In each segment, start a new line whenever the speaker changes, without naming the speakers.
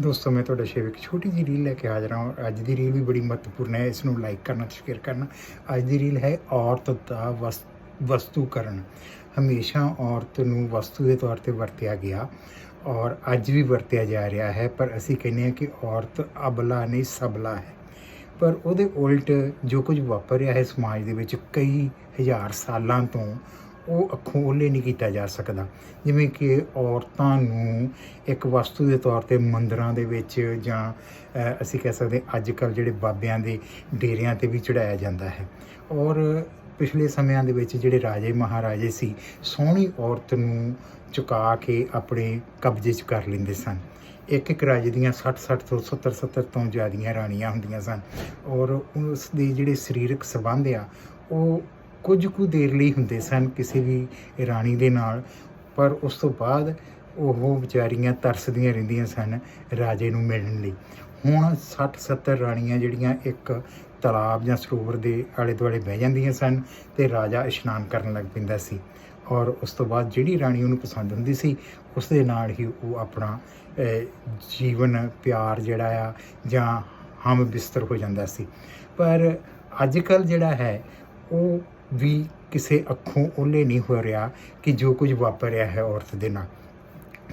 ਦੋਸਤੋ, ਮੈਂ ਤੁਹਾਡੇ ਸ਼ੇਵ ਇੱਕ ਛੋਟੀ ਜਿਹੀ ਰੀਲ ਲੈ ਕੇ ਹਾਜ਼ਰ ਹਾਂ ਅੱਜ ਦੀ ਰੀਲ ਵੀ ਬੜੀ ਮਹੱਤਵਪੂਰਨ ਹੈ। ਇਸ ਨੂੰ ਲਾਈਕ ਕਰਨਾ ਤੇ ਸ਼ੇਅਰ ਕਰਨਾ। ਅੱਜ ਦੀ ਰੀਲ ਹੈ ਔਰਤ ਦਾ ਵਸ- ਵਸਤੂਕਰਨ। ਹਮੇਸ਼ਾ ਔਰਤ ਨੂੰ ਵਸਤੂ ਦੇ ਤੌਰ ਤੇ ਵਰਤਿਆ ਗਿਆ ਔਰ ਅੱਜ ਵੀ ਵਰਤਿਆ ਜਾ ਰਿਹਾ ਹੈ, ਪਰ ਅਸੀਂ ਕਹਿੰਦੇ ਹਾਂ ਕਿ ਔਰਤ ਅਬਲਾ ਨਹੀਂ ਸਬਲਾ ਹੈ। ਪਰ ਉਹਦੇ ਉਲਟ ਜੋ ਕੁਝ ਵਾਪਰ ਰਿਹਾ ਹੈ ਸਮਾਜ ਦੇ ਵਿੱਚ ਕਈ ਹਜ਼ਾਰ ਸਾਲਾਂ ਤੋਂ ਉਹ ਅੱਖੋਂ ਓਲੇ ਨਹੀਂ ਕੀਤਾ ਜਾ ਸਕਦਾ। ਜਿਵੇਂ ਕਿ ਔਰਤਾਂ ਨੂੰ ਇੱਕ ਵਸਤੂ ਦੇ ਤੌਰ ਤੇ ਮੰਦਰਾਂ ਦੇ ਵਿੱਚ ਜਾਂ ਅਸੀਂ ਕਹਿ ਸਕਦੇ ਅੱਜ ਕੱਲ੍ਹ ਜਿਹੜੇ ਬਾਬਿਆਂ ਦੇ ਡੇਰਿਆਂ ਤੇ ਵੀ ਚੜਾਇਆ ਜਾਂਦਾ ਹੈ। ਔਰ ਪਿਛਲੇ ਸਮਿਆਂ ਦੇ ਵਿੱਚ ਜਿਹੜੇ ਰਾਜੇ ਮਹਾਰਾਜੇ ਸੀ, ਸੋਹਣੀ ਔਰਤ ਨੂੰ ਚੁਕਾ ਕੇ ਆਪਣੇ ਕਬਜ਼ੇ 'ਚ ਕਰ ਲੈਂਦੇ ਸਨ। ਇੱਕ ਇੱਕ ਰਾਜੇ ਦੀਆਂ 60 60 ਤੋਂ 70 70 ਤੋਂ ਜ਼ਿਆਦੀਆਂ ਰਾਣੀਆਂ ਹੁੰਦੀਆਂ ਸਨ। ਔਰ ਉਸ ਦੇ ਜਿਹੜੇ ਸਰੀਰਕ ਸੰਬੰਧ ਆ, ਉਹ ਕੁਝ ਕੁ ਦੇਰ ਲਈ ਹੁੰਦੇ ਸਨ ਕਿਸੇ ਵੀ ਰਾਣੀ ਦੇ ਨਾਲ, ਪਰ ਉਸ ਤੋਂ ਬਾਅਦ ਉਹ ਵਿਚਾਰੀਆਂ ਤਰਸਦੀਆਂ ਰਹਿੰਦੀਆਂ ਸਨ ਰਾਜੇ ਨੂੰ ਮਿਲਣ ਲਈ। ਹੁਣ 60 70 ਰਾਣੀਆਂ ਜਿਹੜੀਆਂ ਇੱਕ ਤਲਾਬ ਜਾਂ ਸਰੋਵਰ ਦੇ ਆਲੇ ਦੁਆਲੇ ਬਹਿ ਜਾਂਦੀਆਂ ਸਨ ਤੇ ਰਾਜਾ ਇਸ਼ਨਾਨ ਕਰਨ ਲੱਗ ਪੈਂਦਾ ਸੀ ਔਰ ਉਸ ਤੋਂ ਬਾਅਦ ਜਿਹੜੀ ਰਾਣੀ ਉਹਨੂੰ ਪਸੰਦ ਹੁੰਦੀ ਸੀ ਉਸ ਦੇ ਨਾਲ ਹੀ ਉਹ ਆਪਣਾ ਜੀਵਨ, ਪਿਆਰ ਜਿਹੜਾ ਆ ਜਾਂ ਹਮ ਬਿਸਤਰ ਹੋ ਜਾਂਦਾ ਸੀ। ਪਰ ਅੱਜ ਕੱਲ ਜਿਹੜਾ ਹੈ, ਉਹ ਵੀ ਕਿਸੇ ਅੱਖੋਂ ਓਲੇ ਨਹੀਂ ਹੋ ਰਿਹਾ ਕਿ ਜੋ ਕੁਝ ਵਾਪਰ ਰਿਹਾ ਹੈ ਔਰਤ ਦੇ ਨਾਲ।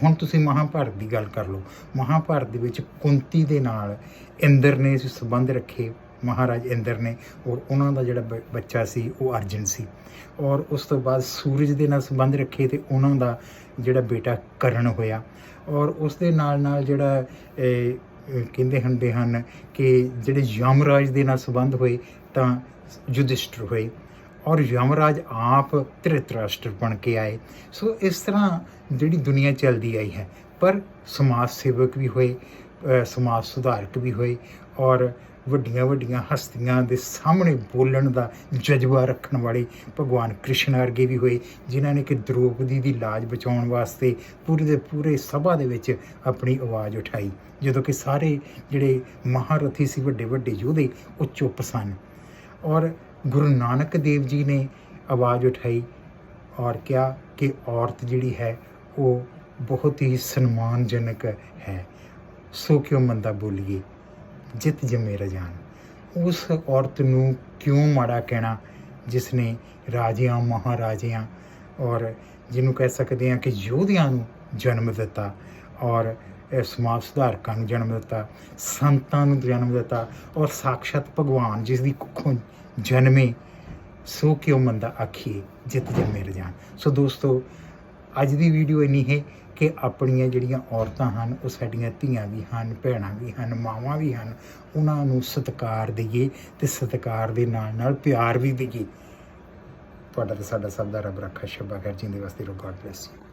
ਹੁਣ ਤੁਸੀਂ ਮਹਾਭਾਰਤ ਦੀ ਗੱਲ ਕਰ ਲਓ। ਮਹਾਭਾਰਤ ਦੇ ਵਿੱਚ ਕੁੰਤੀ ਦੇ ਨਾਲ ਇੰਦਰ ਨੇ ਸੰਬੰਧ ਰੱਖੇ। ਮਹਾਰਾਜ ਇੰਦਰ ਨੇ ਔਰ ਉਹਨਾਂ ਦਾ ਜਿਹੜਾ ਬ- ਬੱਚਾ ਸੀ, ਉਹ ਅਰਜਨ ਸੀ। ਔਰ ਉਸ ਤੋਂ ਬਾਅਦ ਸੂਰਜ ਦੇ ਨਾਲ ਸੰਬੰਧ ਰੱਖੇ ਤੇ ਉਹਨਾਂ ਦਾ ਜਿਹੜਾ ਬੇਟਾ ਕਰਨ ਹੋਇਆ। ਔਰ ਉਸ ਦੇ ਨਾਲ ਨਾਲ ਜਿਹੜਾ ਕਹਿੰਦੇ ਹੁੰਦੇ ਹਨ ਕਿ ਜਿਹੜੇ ਯਮਰਾਜ ਦੇ ਨਾਲ ਸੰਬੰਧ ਹੋਏ ਤਾਂ ਯੁਧਿਸ਼ਟਰ ਹੋਏ। ਔਰ ਯਮਰਾਜ ਆਪ ਧ੍ਰਿਤਰਾਸ਼ਟਰ ਬਣ ਕੇ ਆਏ। ਸੋ ਇਸ ਤਰ੍ਹਾਂ ਜਿਹੜੀ ਦੁਨੀਆ ਚੱਲਦੀ ਆਈ ਹੈ, ਪਰ ਸਮਾਜ ਸੇਵਕ ਵੀ ਹੋਏ ਸਮਾਜ ਸੁਧਾਰਕ ਵੀ ਹੋਏ ਔਰ ਵੱਡੀਆਂ ਵੱਡੀਆਂ ਹਸਤੀਆਂ ਦੇ ਸਾਹਮਣੇ ਬੋਲਣ ਦਾ ਜਜ਼ਬਾ ਰੱਖਣ ਵਾਲੇ ਭਗਵਾਨ ਕ੍ਰਿਸ਼ਨ ਅਰਗੇ ਵੀ ਹੋਏ, ਜਿਨ੍ਹਾਂ ਨੇ ਕਿ ਦ੍ਰੋਪਦੀ ਦੀ ਲਾਜ ਬਚਾਉਣ ਵਾਸਤੇ ਪੂਰੇ ਦੇ ਪੂਰੇ ਸਭਾ ਦੇ ਵਿੱਚ ਆਪਣੀ ਆਵਾਜ਼ ਉਠਾਈ। ਜਦੋਂ ਕਿ ਸਾਰੇ ਜਿਹੜੇ ਮਹਾਰਥੀ ਸੀ, ਵੱਡੇ ਵੱਡੇ ਯੋਧੇ, ਉਹ ਚੁੱਪ ਸਨ ਔਰ ਗੁਰੂ ਨਾਨਕ ਦੇਵ ਜੀ ਨੇ ਆਵਾਜ਼ ਉਠਾਈ ਔਰ ਕਿਹਾ ਕਿ ਔਰਤ ਜਿਹੜੀ ਹੈ, ਉਹ ਬਹੁਤ ਹੀ ਸਨਮਾਨਜਨਕ ਹੈ। ਸੋ ਕਿਉਂ ਮੰਦਾ ਬੋਲੀਏ? ਜਿੱਤ ਜਿਤ ਮੇਰਾ ਰਜਾਨ ਉਸ ਔਰਤ ਨੂੰ ਕਿਉਂ ਮਾੜਾ ਕਹਿਣਾ? ਜਿਸ ਨੇ ਰਾਜਿਆਂ, ਮਹਾਰਾਜਿਆਂ ਔਰ ਜਿਹਨੂੰ ਕਹਿ ਸਕਦੇ ਹਾਂ ਕਿ ਯੋਧਿਆਂ ਨੂੰ ਜਨਮ ਦਿੱਤਾ ਔਰ ਸਮਾਜ ਸੁਧਾਰਕਾਂ ਨੂੰ ਜਨਮ ਦਿੱਤਾ, ਸੰਤਾਂ ਨੂੰ ਜਨਮ ਦਿੱਤਾ ਔਰ ਸਾਖਸ਼ਾਤ ਭਗਵਾਨ ਜਿਸ ਦੀ ਕੁੱਖੋਂ ਜਨਮੇ, ਸੋ ਕਿਉ ਮੰਦਾ ਆਖੀਏ, ਜਿਤ ਮਿਲ ਜਾਣ। ਸੋ ਦੋਸਤੋ, ਅੱਜ ਦੀ ਵੀਡੀਓ ਇੰਨੀ ਹੈ ਕਿ ਆਪਣੀਆਂ ਜਿਹੜੀਆਂ ਔਰਤਾਂ ਹਨ, ਉਹ ਸਾਡੀਆਂ ਧੀਆਂ ਵੀ ਹਨ, ਭੈਣਾਂ ਵੀ ਹਨ, ਮਾਵਾਂ ਵੀ ਹਨ, ਉਹਨਾਂ ਨੂੰ ਸਤਿਕਾਰ ਦਈਏ ਤੇ ਸਤਿਕਾਰ ਦੇ ਨਾਲ ਨਾਲ ਪਿਆਰ ਵੀ ਦਈਏ। ਤੁਹਾਡਾ ਤੇ ਸਾਡਾ ਸਭ ਦਾ ਰੱਬ ਰੱਖਾ ਸ਼ਬਾ ਕਰ ਜਿੰਦੇ ਵਾਸਤੇ ਰੋ ਗॉड ਬlesਸ ਯੂ